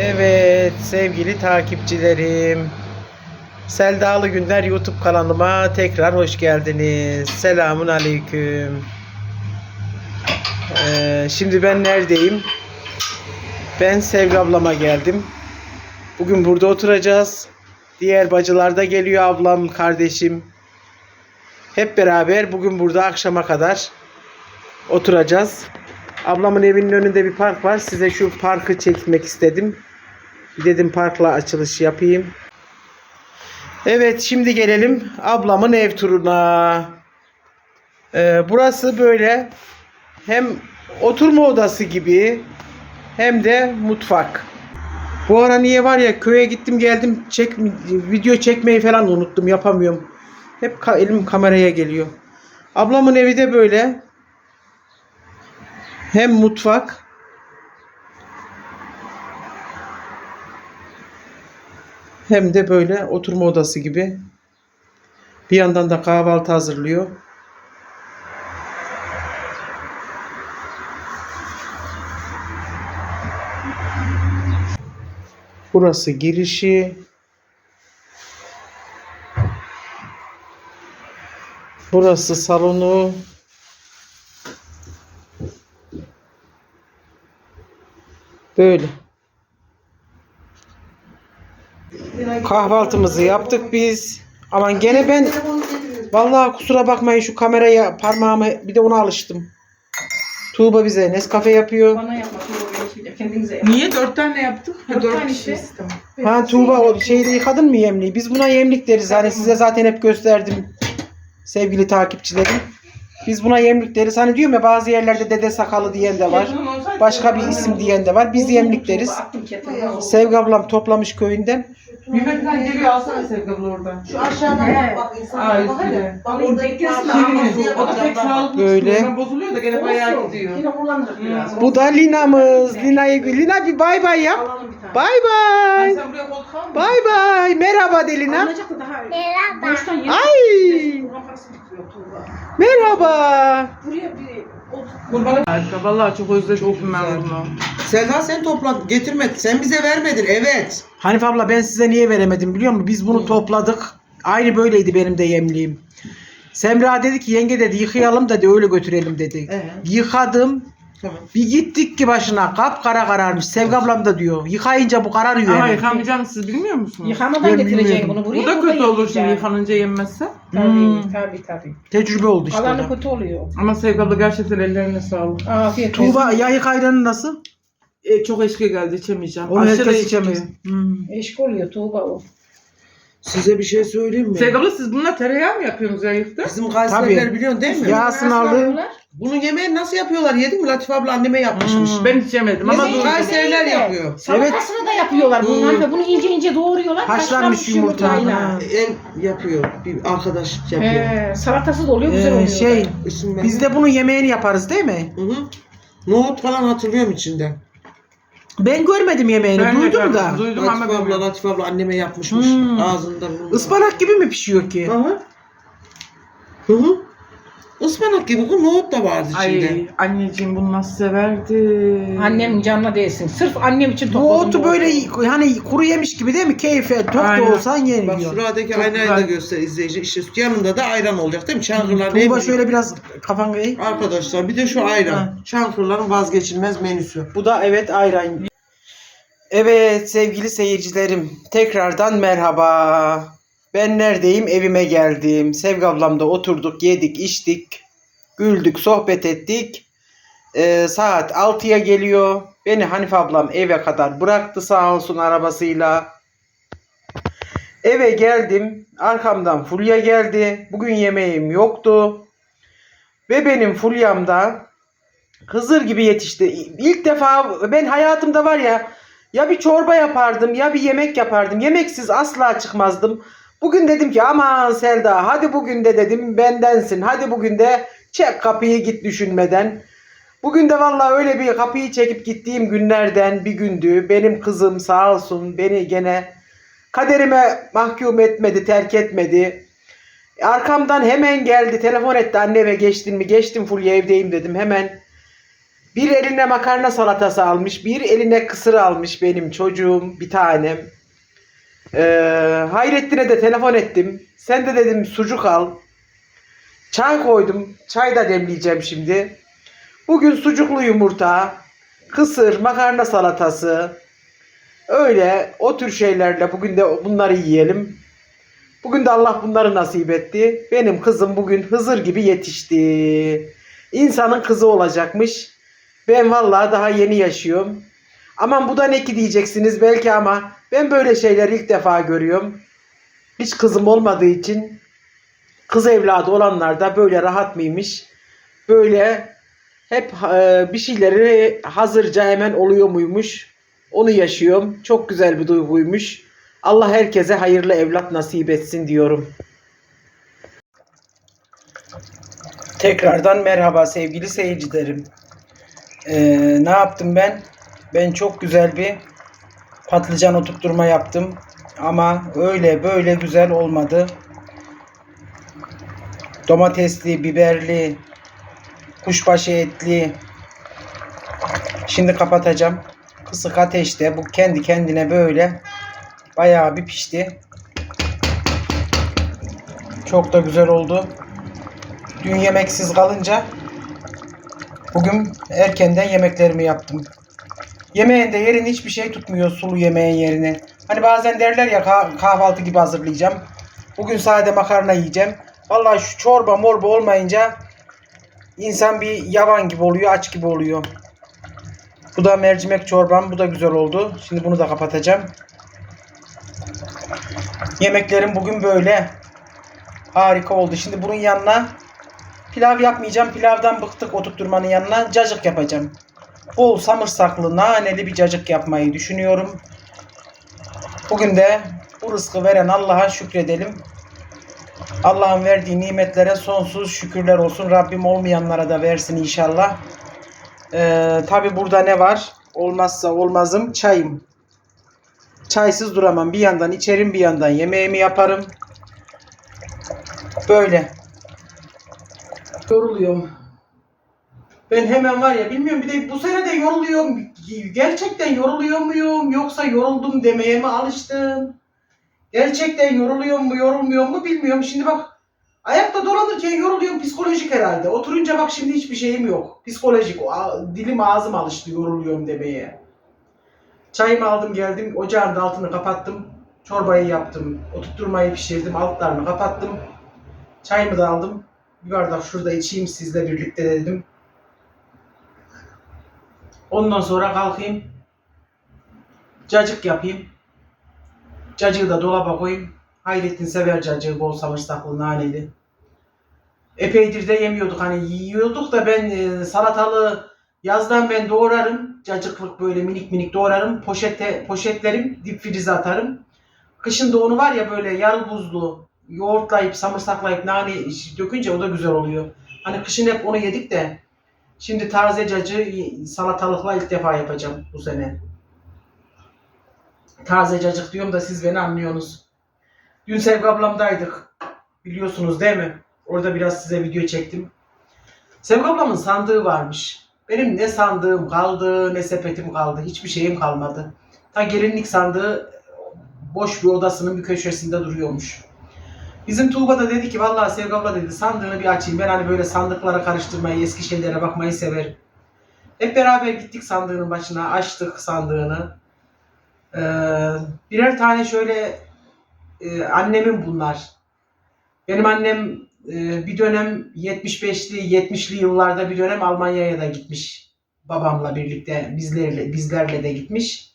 Evet sevgili takipçilerim. Seldalı Günler YouTube kanalıma tekrar hoş geldiniz. Selamun aleyküm. Ee, şimdi ben neredeyim? Ben Sevgi ablama geldim. Bugün burada oturacağız. Diğer bacılar da geliyor ablam, kardeşim. Hep beraber bugün burada akşama kadar oturacağız. Ablamın evinin önünde bir park var. Size şu parkı çekmek istedim. Bir dedim parkla açılış yapayım. Evet şimdi gelelim ablamın ev turuna. Ee, burası böyle hem oturma odası gibi hem de mutfak. Bu ara niye var ya köye gittim geldim çek video çekmeyi falan unuttum yapamıyorum. Hep ka- elim kameraya geliyor. Ablamın evi de böyle. Hem mutfak hem de böyle oturma odası gibi. Bir yandan da kahvaltı hazırlıyor. Burası girişi. Burası salonu. Böyle. Kahvaltımızı yaptık biz. Aman gene ben vallahi kusura bakmayın şu kameraya parmağımı bir de ona alıştım. Tuğba bize Nescafe yapıyor. Bana yapmak yok. Kendinize yapın. Niye? Dört tane yaptık. Dört dört tane işte. Ha Tuğba o şeyde yıkadın mı yemliği? Biz buna yemlik deriz. Hani size zaten hep gösterdim sevgili takipçilerim. Biz buna yemlik deriz. Hani diyorum ya bazı yerlerde dede sakalı diyen de var. Başka bir isim diyen de var. Biz yemlik deriz. Sevgi ablam toplamış köyünden. Mehmet'ten geliyor alsana Sevgi abla oradan. Şu aşağıdan bak bak Aa, insanlar bak hadi. Bak orada Şirin. O da pek sağlıklı. Böyle. Böyle. Bozuluyor da gene bayağı gidiyor. Yine kullanırız biraz. Bu da Lina'mız. Lina'yı Lina bir bay bay yap. Alalım bir tane. Bay Ay, bay. sen buraya koltuk alma. Bay bay. Merhaba de Lina. Alınacak da daha Merhaba. Boştan yeni. Ay. Kurban parası bitiyor Tuğba. Merhaba. Buraya bir. Kurbanı. Harika. Vallahi çok özledim ben bunu. Selma sen topla getirmedin. Sen bize vermedin. Evet. Hanif abla ben size niye veremedim biliyor musun? Biz bunu topladık. Aynı böyleydi benim de yemliğim. Semra dedi ki yenge dedi yıkayalım dedi öyle götürelim dedi. Ee? Yıkadım. Tamam. Bir gittik ki başına kap kara kararmış. Sevgi ablam da diyor. Yıkayınca bu kararıyor Ama hemen. yıkamayacağını siz bilmiyor musunuz? Yıkamadan Ben getireceksin bilmiyordum. bunu buraya. Bu da kötü olur şimdi yıkanınca yenmezse. Tabii Hmm. tabii tabii. Tecrübe oldu işte. da. kötü oluyor. Ama Sevgi abla gerçekten ellerine sağlık. Afiyet olsun. Tuğba yayık ayranı nasıl? E, çok eşki geldi içemeyeceğim. Onu Aşırı herkes eşki. içemiyor. Hmm. Eşk oluyor Tuğba o. Size bir şey söyleyeyim mi? Sevgi abla siz bununla tereyağı mı yapıyorsunuz yayıkta? Bizim Kayseriler Tabii. biliyorsun değil mi? Yağsını Nasıl aldı. Bunun yemeğini nasıl yapıyorlar? Yedin mi? Latif abla anneme yapmışmış. Hmm, ben hiç yemedim ama Bizim duydum. Kayseriler yapıyor. Salatasını da yapıyorlar bunlar Hmm. ve bunu ince ince doğruyorlar. Haşlanmış yumurta. yumurtayla. Ha. El yapıyor. Bir arkadaş yapıyor. He, salatası da oluyor güzel Ee, oluyor. şey İsim ben. biz de bunun yemeğini yaparız değil mi? Hı hı. Nohut falan hatırlıyorum içinde. Ben görmedim yemeğini. Ben de duydum gördüm, da. Duydum Latif ama abla, bilmiyorum. Latif abla anneme yapmışmış. Hmm. Ağzında bulundu. Ispanak gibi mi pişiyor ki? Hı hı. Hı hı. Ispanak gibi bu nohut da vardı içinde. Ay anneciğim bunu nasıl severdi. Annemin canına değsin. Sırf annem için topladım. Bu böyle hani kuru yemiş gibi değil mi? Keyfe tok da Aynen. olsan Bak yeniliyor. şuradaki Çok aynayı da güzel. göster izleyici. İşte yanında da ayran olacak değil mi? Çankırılar ne Tuğba bileyim. şöyle biraz kafan eğ. Arkadaşlar bir de şu ayran. Ha. Çankırıların vazgeçilmez menüsü. Bu da evet ayran. Evet sevgili seyircilerim tekrardan merhaba. Ben neredeyim? Evime geldim. Sevgi ablamda oturduk, yedik, içtik, güldük, sohbet ettik. Ee, saat 6'ya geliyor. Beni Hanife ablam eve kadar bıraktı sağ olsun arabasıyla. Eve geldim. Arkamdan Fulya geldi. Bugün yemeğim yoktu. Ve benim Fulya'mda Hızır gibi yetişti. İlk defa ben hayatımda var ya ya bir çorba yapardım ya bir yemek yapardım. Yemeksiz asla çıkmazdım. Bugün dedim ki aman Selda hadi bugün de dedim bendensin. Hadi bugün de çek kapıyı git düşünmeden. Bugün de vallahi öyle bir kapıyı çekip gittiğim günlerden bir gündü. Benim kızım sağ olsun beni gene kaderime mahkum etmedi, terk etmedi. Arkamdan hemen geldi, telefon etti anneme geçtin mi? Geçtim Fulya evdeyim dedim. Hemen Bir eline makarna salatası almış. Bir eline kısır almış benim çocuğum bir tanem. Ee, Hayrettin'e de telefon ettim. Sen de dedim sucuk al. Çay koydum. Çay da demleyeceğim şimdi. Bugün sucuklu yumurta, kısır, makarna salatası. Öyle o tür şeylerle bugün de bunları yiyelim. Bugün de Allah bunları nasip etti. Benim kızım bugün Hızır gibi yetişti. İnsanın kızı olacakmış. Ben vallahi daha yeni yaşıyorum. Aman bu da ne ki diyeceksiniz belki ama ben böyle şeyleri ilk defa görüyorum. Hiç kızım olmadığı için kız evladı olanlar da böyle rahat mıymış? Böyle hep e, bir şeyleri hazırca hemen oluyor muymuş? Onu yaşıyorum. Çok güzel bir duyguymuş. Allah herkese hayırlı evlat nasip etsin diyorum. Tekrardan merhaba sevgili seyircilerim. Ee, ne yaptım ben? Ben çok güzel bir patlıcan oturtturma yaptım. Ama öyle böyle güzel olmadı. Domatesli, biberli, kuşbaşı etli. Şimdi kapatacağım. Kısık ateşte bu kendi kendine böyle bayağı bir pişti. Çok da güzel oldu. Dün yemeksiz kalınca bugün erkenden yemeklerimi yaptım. Yemeğin de yerini hiçbir şey tutmuyor sulu yemeğin yerine. Hani bazen derler ya kah- kahvaltı gibi hazırlayacağım. Bugün sade makarna yiyeceğim. Vallahi şu çorba morba olmayınca insan bir yavan gibi oluyor, aç gibi oluyor. Bu da mercimek çorbam. Bu da güzel oldu. Şimdi bunu da kapatacağım. Yemeklerim bugün böyle. Harika oldu. Şimdi bunun yanına pilav yapmayacağım. Pilavdan bıktık oturtturmanın yanına cacık yapacağım. Bol samırsaklı, naneli bir cacık yapmayı düşünüyorum. Bugün de bu rızkı veren Allah'a şükredelim. Allah'ın verdiği nimetlere sonsuz şükürler olsun. Rabbim olmayanlara da versin inşallah. Ee, Tabi burada ne var? Olmazsa olmazım çayım. Çaysız duramam. Bir yandan içerim bir yandan yemeğimi yaparım. Böyle. Yoruluyorum. Ben hemen var ya bilmiyorum bir de bu sene de yoruluyorum. Gerçekten yoruluyor muyum yoksa yoruldum demeye mi alıştım? Gerçekten yoruluyor mu yorulmuyor mu bilmiyorum. Şimdi bak ayakta dolanırken yoruluyorum psikolojik herhalde. Oturunca bak şimdi hiçbir şeyim yok. Psikolojik. O, dilim ağzım alıştı yoruluyorum demeye. Çayımı aldım geldim. Ocağın altını kapattım. Çorbayı yaptım. Oturtturmayı pişirdim. Altlarını kapattım. Çayımı da aldım. Bir bardak şurada içeyim sizle birlikte dedim. Ondan sonra kalkayım. Cacık yapayım. Cacığı da dolaba koyayım. Hayrettin sever cacığı bol sarımsaklı naneli. Epeydir de yemiyorduk hani yiyorduk da ben e, yazdan ben doğrarım. Cacıklık böyle minik minik doğrarım. Poşete poşetlerim dip frize atarım. Kışın da onu var ya böyle yarı buzlu yoğurtlayıp samırsaklayıp nane dökünce o da güzel oluyor. Hani kışın hep onu yedik de şimdi taze cacığı salatalıkla ilk defa yapacağım bu sene. Taze cacık diyorum da siz beni anlıyorsunuz. Dün Sevgi ablamdaydık. Biliyorsunuz değil mi? Orada biraz size video çektim. Sevgi ablamın sandığı varmış. Benim ne sandığım kaldı ne sepetim kaldı. Hiçbir şeyim kalmadı. Ta gelinlik sandığı boş bir odasının bir köşesinde duruyormuş. Bizim Tuğba da dedi ki vallahi Sevgi abla dedi sandığını bir açayım. Ben hani böyle sandıklara karıştırmayı, eski şeylere bakmayı severim. Hep beraber gittik sandığının başına, açtık sandığını. Ee, birer tane şöyle e, annemin bunlar. Benim annem e, bir dönem 75'li 70'li yıllarda bir dönem Almanya'ya da gitmiş. Babamla birlikte bizlerle bizlerle de gitmiş.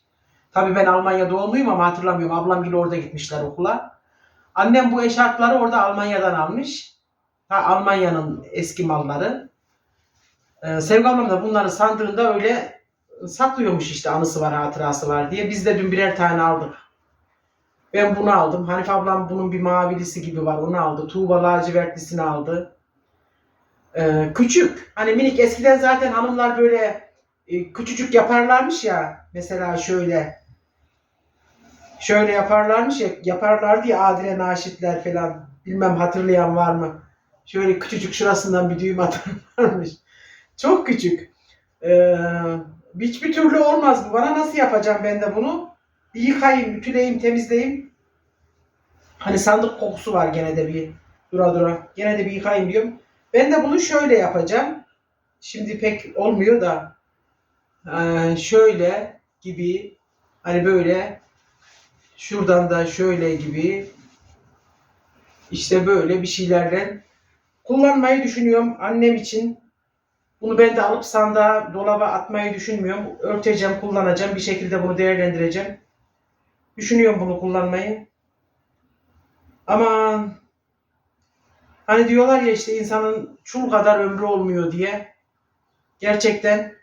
Tabii ben Almanya doğumluyum ama hatırlamıyorum. Ablam bile orada gitmişler okula. Annem bu eşarpları orada Almanya'dan almış. Ha, Almanya'nın eski malları. Ee, Sevgi ablam da bunları sandığında öyle saklıyormuş işte anısı var, hatırası var diye. Biz de dün birer tane aldık. Ben bunu aldım. Hanife ablam bunun bir mavilisi gibi var. Onu aldı. Tuğba lacivertlisini aldı. Ee, küçük. Hani minik. Eskiden zaten hanımlar böyle e, küçücük yaparlarmış ya. Mesela şöyle. Şöyle yaparlarmış ya. Yaparlardı ya Adile Naşitler falan. Bilmem hatırlayan var mı? Şöyle küçücük şurasından bir düğüm atarlarmış. Çok küçük. Ee, hiçbir türlü olmaz bu. Bana nasıl yapacağım ben de bunu? Bir yıkayayım, ütüleyeyim, temizleyeyim. Hani sandık kokusu var gene de bir dura dura. Gene de bir yıkayayım diyorum. Ben de bunu şöyle yapacağım. Şimdi pek olmuyor da. Ee, şöyle gibi hani böyle şuradan da şöyle gibi işte böyle bir şeylerden kullanmayı düşünüyorum annem için. Bunu ben de alıp sandığa, dolaba atmayı düşünmüyorum. Örteceğim, kullanacağım. Bir şekilde bunu değerlendireceğim. Düşünüyorum bunu kullanmayı. Ama hani diyorlar ya işte insanın çul kadar ömrü olmuyor diye. Gerçekten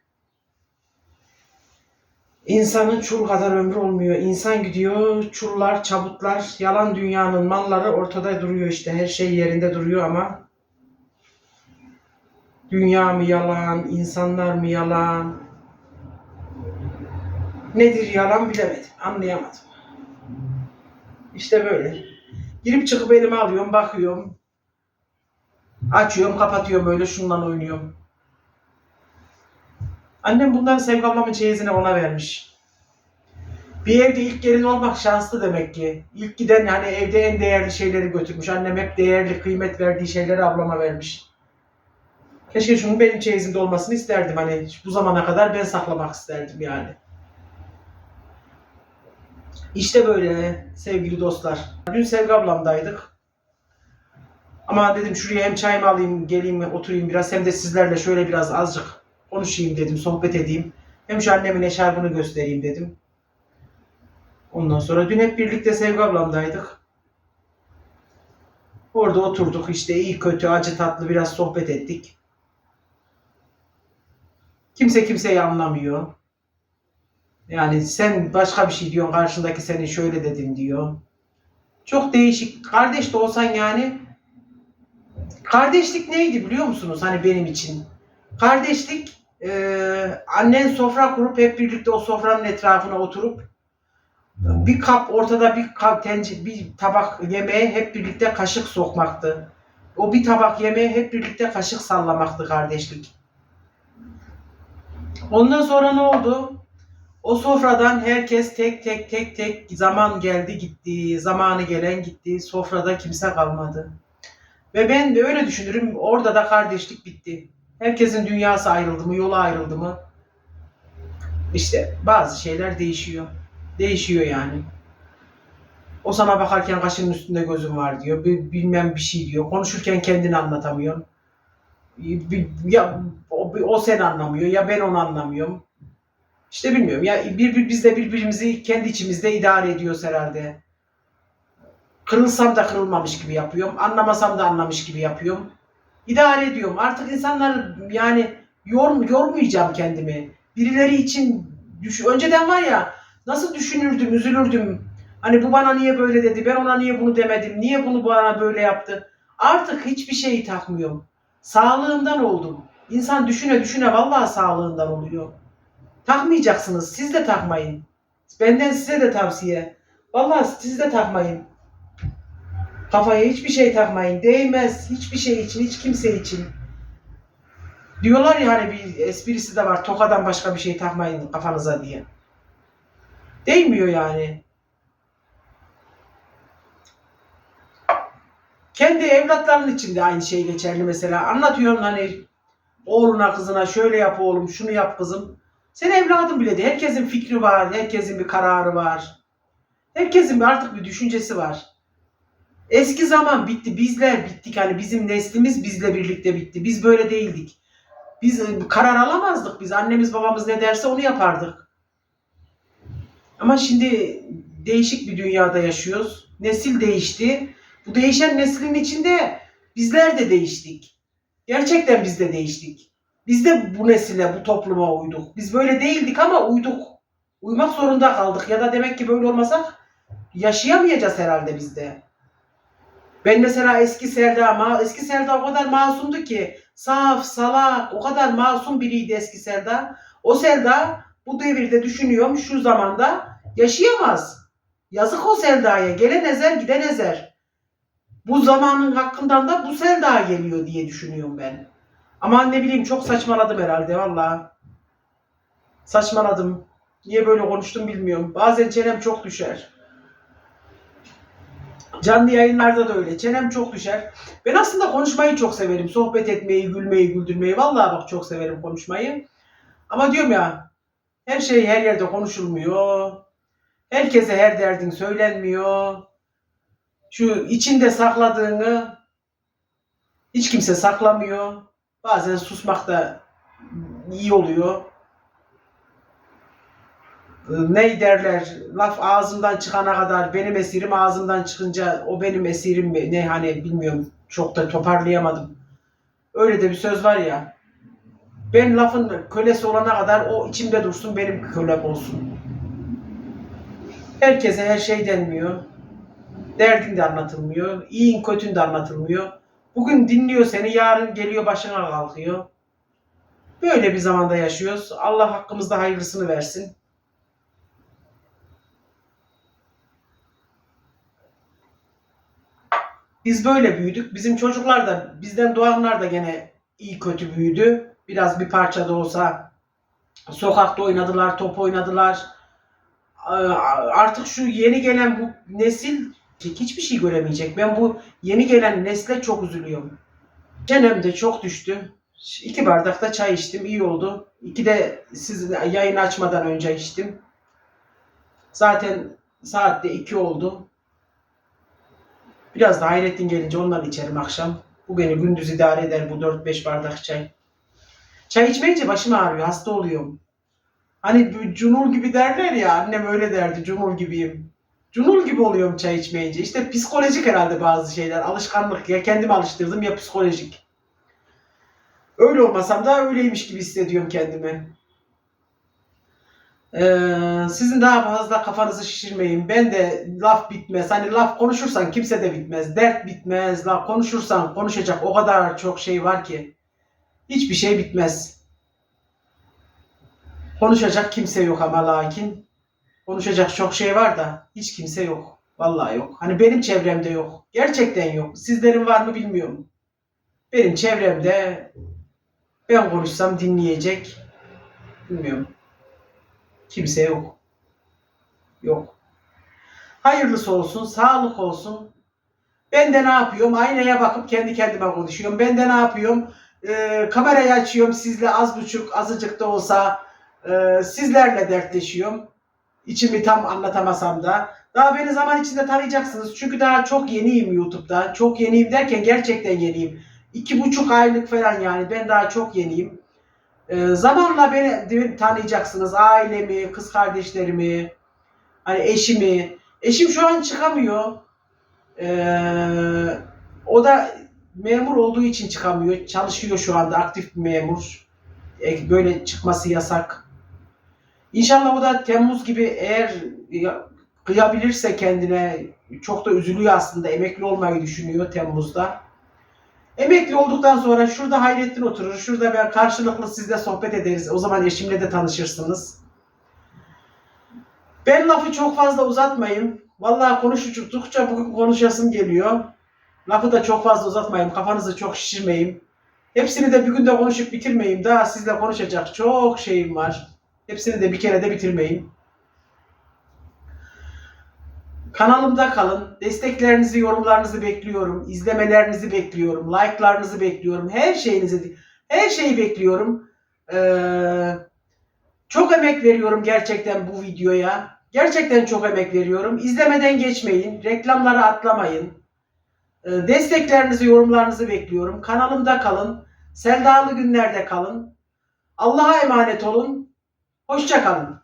insanın çul kadar ömrü olmuyor. İnsan gidiyor, çullar, çabutlar, yalan dünyanın malları ortada duruyor işte. Her şey yerinde duruyor ama Dünya mı yalan, insanlar mı yalan? Nedir yalan bilemedim, anlayamadım. İşte böyle. Girip çıkıp elime alıyorum, bakıyorum. Açıyorum, kapatıyorum böyle şundan oynuyorum. Annem bundan Sevgi ablamın çeyizini ona vermiş. Bir evde ilk gelin olmak şanslı demek ki. İlk giden hani evde en değerli şeyleri götürmüş. Annem hep değerli, kıymet verdiği şeyleri ablama vermiş. Keşke şunun benim çeyizimde olmasını isterdim. Hani bu zamana kadar ben saklamak isterdim yani. İşte böyle sevgili dostlar. Dün Sevgi ablamdaydık. Ama dedim şuraya hem çayımı alayım, geleyim, oturayım biraz hem de sizlerle şöyle biraz azıcık konuşayım dedim, sohbet edeyim. Hem şu annemin eşarbını göstereyim dedim. Ondan sonra dün hep birlikte Sevgi ablamdaydık. Orada oturduk işte iyi kötü acı tatlı biraz sohbet ettik. Kimse kimseyi anlamıyor. Yani sen başka bir şey diyorsun karşındaki seni şöyle dedin diyor. Çok değişik. Kardeş de olsan yani kardeşlik neydi biliyor musunuz hani benim için? Kardeşlik eee, annen sofra kurup hep birlikte o sofranın etrafına oturup bir kap ortada bir kap tenci, bir tabak yemeğe hep birlikte kaşık sokmaktı. O bir tabak yemeğe hep birlikte kaşık sallamaktı kardeşlik. Ondan sonra ne oldu? O sofradan herkes tek tek tek tek zaman geldi gitti. Zamanı gelen gitti. Sofrada kimse kalmadı. Ve ben de öyle düşünürüm. Orada da kardeşlik bitti. Herkesin dünyası ayrıldı mı, yolu ayrıldı mı? İşte bazı şeyler değişiyor. Değişiyor yani. O sana bakarken kaşının üstünde gözüm var diyor. Bi- Bilmem bir şey diyor. Konuşurken kendini anlatamıyor. Bir- Ya o, o sen anlamıyor ya ben onu anlamıyorum. İşte bilmiyorum ya bir, bir biz de birbirimizi kendi içimizde idare ediyoruz herhalde. Kırılsam da kırılmamış gibi yapıyorum. Anlamasam da anlamış gibi yapıyorum. İdare ediyorum. Artık insanlar yani yor, yormayacağım kendimi. Birileri için düş önceden var ya nasıl düşünürdüm, üzülürdüm. Hani bu bana niye böyle dedi, ben ona niye bunu demedim, niye bunu bana böyle yaptı. Artık hiçbir şeyi takmıyorum. Sağlığımdan oldum. İnsan düşüne düşüne vallahi sağlığından oluyor. Takmayacaksınız. Siz de takmayın. Benden size de tavsiye. Vallahi siz de takmayın. Kafaya hiçbir şey takmayın. Değmez. Hiçbir şey için, hiç kimse için. Diyorlar ya hani bir esprisi de var. Tokadan başka bir şey takmayın kafanıza diye. Değmiyor yani. Kendi evlatların için de aynı şey geçerli mesela. Anlatıyorsun hani oğluna kızına şöyle yap oğlum şunu yap kızım. Sen evladın bile değil. Herkesin fikri var. Herkesin bir kararı var. Herkesin bir artık bir düşüncesi var. Eski zaman bitti. Bizler bittik. Hani bizim neslimiz bizle birlikte bitti. Biz böyle değildik. Biz e, karar alamazdık. Biz annemiz babamız ne derse onu yapardık. Ama şimdi değişik bir dünyada yaşıyoruz. Nesil değişti. Bu değişen neslin içinde bizler de değiştik. Gerçekten biz de değiştik. Biz de bu nesile, bu topluma uyduk. Biz böyle değildik ama uyduk. Uymak zorunda kaldık. Ya da demek ki böyle olmasak yaşayamayacağız herhalde biz de. Ben mesela eski Selda, ma- eski Selda o kadar masumdu ki. Saf, salak, o kadar masum biriydi eski Selda. O Selda bu devirde düşünüyorum şu zamanda yaşayamaz. Yazık o Selda'ya. Gelen ezer, giden ezer. Bu zamanın hakkından da bu Selda geliyor diye düşünüyorum ben. Ama ne bileyim çok saçmaladım herhalde valla. Saçmaladım. Niye böyle konuştum bilmiyorum. Bazen çenem çok düşer. Canlı yayınlarda da öyle. Çenem çok düşer. Ben aslında konuşmayı çok severim. Sohbet etmeyi, gülmeyi, güldürmeyi. Vallahi bak çok severim konuşmayı. Ama diyorum ya her şey her yerde konuşulmuyor. Herkese her derdin söylenmiyor. Şu içinde sakladığını hiç kimse saklamıyor. Bazen susmak da iyi oluyor. Ee, Ne derler? Laf ağzımdan çıkana kadar benim esirim ağzımdan çıkınca o benim esirim mi? Ne hani bilmiyorum. Çok da toparlayamadım. Öyle de bir söz var ya. Ben lafın kölesi olana kadar o içimde dursun benim kölem olsun. Herkese her şey denmiyor. Derdin de anlatılmıyor. İyin kötün de anlatılmıyor. Bugün dinliyor seni, yarın geliyor başına kalkıyor. Böyle bir zamanda yaşıyoruz. Allah hakkımızda hayırlısını versin. Biz böyle büyüdük. Bizim çocuklar da, bizden doğanlar da gene iyi kötü büyüdü. Biraz bir parça da olsa sokakta oynadılar, top oynadılar. Ee, Artık şu yeni gelen bu nesil hiçbir şey göremeyecek. Ben bu yeni gelen nesle çok üzülüyorum. Cenem de çok düştü. İki bardak da çay içtim. iyi oldu. İki de siz yayın açmadan önce içtim. Zaten saatte iki oldu. Biraz da Hayrettin gelince ondan içerim akşam. Bu beni gündüz idare eder bu 4-5 bardak çay. Çay içmeyince başım ağrıyor. Hasta oluyorum. Hani cunul gibi derler ya. Annem öyle derdi. Cunul gibiyim. Cunul gibi oluyorum çay içmeyince. İşte psikolojik herhalde bazı şeyler. Alışkanlık. Ya kendimi alıştırdım ya psikolojik. Öyle olmasam da öyleymiş gibi hissediyorum kendimi. Ee, sizin daha fazla kafanızı şişirmeyin. Ben de laf bitmez. Hani laf konuşursan kimse de bitmez. Dert bitmez. Laf konuşursan konuşacak o kadar çok şey var ki. Hiçbir şey bitmez. Konuşacak kimse yok ama lakin. Konuşacak çok şey var da hiç kimse yok. Vallahi yok. Hani benim çevremde yok. Gerçekten yok. Sizlerin var mı bilmiyorum. Benim çevremde ben konuşsam dinleyecek. Bilmiyorum. Kimse yok. Yok. Hayırlısı olsun, sağlık olsun. Ben de ne yapıyorum? Aynaya bakıp kendi kendime konuşuyorum. Ben de ne yapıyorum? Ee, kamerayı açıyorum sizle az buçuk, azıcık da olsa e, sizlerle dertleşiyorum. İçimi tam anlatamasam da. Daha beni zaman içinde tanıyacaksınız. Çünkü daha çok yeniyim YouTube'da. Çok yeniyim derken gerçekten yeniyim. İki buçuk aylık falan yani. Ben daha çok yeniyim. Ee, zamanla beni tanıyacaksınız. Ailemi, kız kardeşlerimi, hani eşimi. Eşim şu an çıkamıyor. Ee, o da memur olduğu için çıkamıyor. Çalışıyor şu anda aktif bir memur. E, Böyle çıkması yasak. İnşallah o da Temmuz gibi eğer ya- kıyabilirse kendine çok da üzülüyor aslında. Emekli olmayı düşünüyor Temmuz'da. Emekli olduktan sonra şurada Hayrettin oturur. Şurada ben karşılıklı sizle sohbet ederiz. O zaman eşimle de tanışırsınız. Ben lafı çok fazla uzatmayayım. Vallahi konuştukça bugün konuşasım geliyor. Lafı da çok fazla uzatmayayım. Kafanızı çok şişirmeyeyim. Hepsini de bir günde konuşup bitirmeyeyim. Daha sizle konuşacak çok şeyim var. Hepsini de bir kere de bitirmeyeyim. Kanalımda kalın. Desteklerinizi, yorumlarınızı bekliyorum. İzlemelerinizi bekliyorum. Like'larınızı bekliyorum. Her şeyinizi, her şeyi bekliyorum. Ee, çok emek veriyorum gerçekten bu videoya. Gerçekten çok emek veriyorum. İzlemeden geçmeyin. Reklamları atlamayın. Ee, desteklerinizi, yorumlarınızı bekliyorum. Kanalımda kalın. Seldalı günlerde kalın. Allah'a emanet olun. Hoşça kalın.